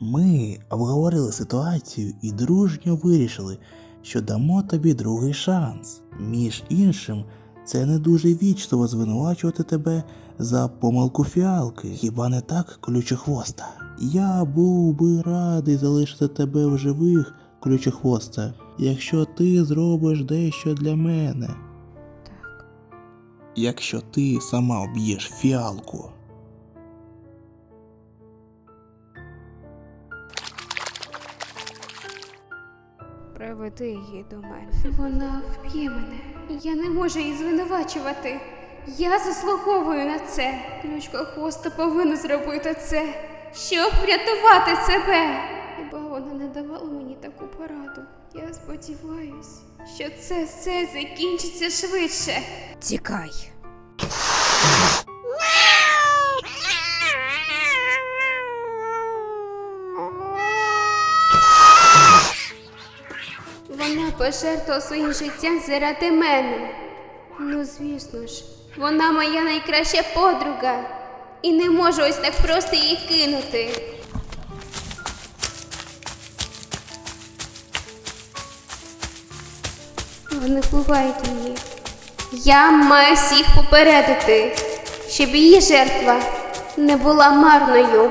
Ми обговорили ситуацію і дружньо вирішили, що дамо тобі другий шанс. Між іншим, це не дуже вічливо звинувачувати тебе за помилку фіалки. Хіба не так, ключохвоста? Я був би радий залишити тебе в живих, ключохвоста, якщо ти зробиш дещо для мене. Так. Якщо ти сама об'єш фіалку. Приведи її до мене. Вона вб'є мене. Я не можу її звинувачувати. Я заслуговую на це. Ключка хвоста повинна зробити це, щоб врятувати себе. Хіба вона не давала мені таку пораду? Я сподіваюсь, що це все закінчиться швидше. Тікай. Вона пожертвувала своїм життям заради мене. Ну, звісно ж, вона моя найкраща подруга. І не можу ось так просто її кинути. Вони впливають мені. Я маю всіх попередити, щоб її жертва не була марною.